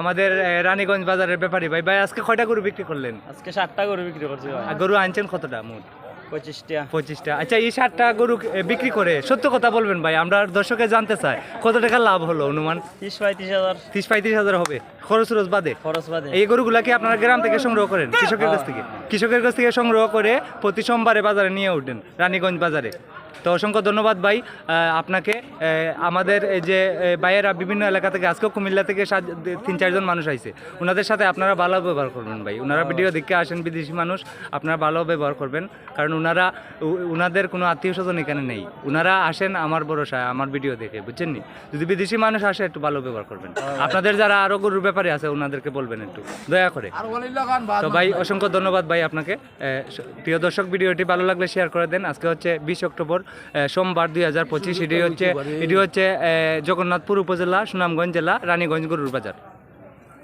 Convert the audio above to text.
আমাদের রানীগঞ্জ বাজারের ব্যাপারী ভাই। ভাই আজকে কয়টা গরু বিক্রি করলেন? আজকে ষাটটা গরু বিক্রি করছি গরু আনছেন কতটা মোট? পঁচিশটা। পঁচিশটা। আচ্ছা এই ষাটটা গরু বিক্রি করে সত্য কথা বলবেন ভাই আমরা দর্শকে জানতে চাই কত টাকা লাভ হলো অনুমান? তিরিশ পঁয়ত্রিশ হাজার। তিরিশ পঁয়ত্রিশ হাজার হবে খরচ রোজ বাদে? খরচ বাদে। এই গরুগুলা কি আপনারা গ্রাম থেকে সংগ্রহ করেন কৃষকের কাছ থেকে? কৃষকের কাছ থেকে সংগ্রহ করে প্রতি সোমবারে বাজারে নিয়ে উঠেন রানীগঞ্জ বাজারে। তো অসংখ্য ধন্যবাদ ভাই আপনাকে। আমাদের এই যে ভাইয়েরা বিভিন্ন এলাকা থেকে আজকেও কুমিল্লা থেকে সাত- তিন চারজন মানুষ আইছে। ওনাদের সাথে আপনারা ভালো ব্যবহার করবেন ভাই। ওনারা ভিডিও দেখে আসেন বিদেশি মানুষ আপনারা ভালো ব্যবহার করবেন। কারণ ওনারা ওনাদের কোনো আত্মীয় স্বজন এখানে নেই। ওনারা আসেন আমার ভরসায় আমার ভিডিও দেখে বুঝছেন নি? যদি বিদেশি মানুষ আসে একটু ভালো ব্যবহার করবেন। আপনাদের যারা আরও গরুর ব্যাপারে আছে ওনাদেরকে বলবেন একটু। দয়া করে। তো ভাই অসংখ্য ধন্যবাদ ভাই আপনাকে। প্রিয় দর্শক ভিডিওটি ভালো লাগলে শেয়ার করে দেন। আজকে হচ্ছে বিশ অক্টোবর সোমবার দুই হাজার পঁচিশ, এটি হচ্ছে এটি হচ্ছে জগন্নাথপুর উপজেলা, সুনামগঞ্জ জেলা, রানীগঞ্জ গরুর বাজার।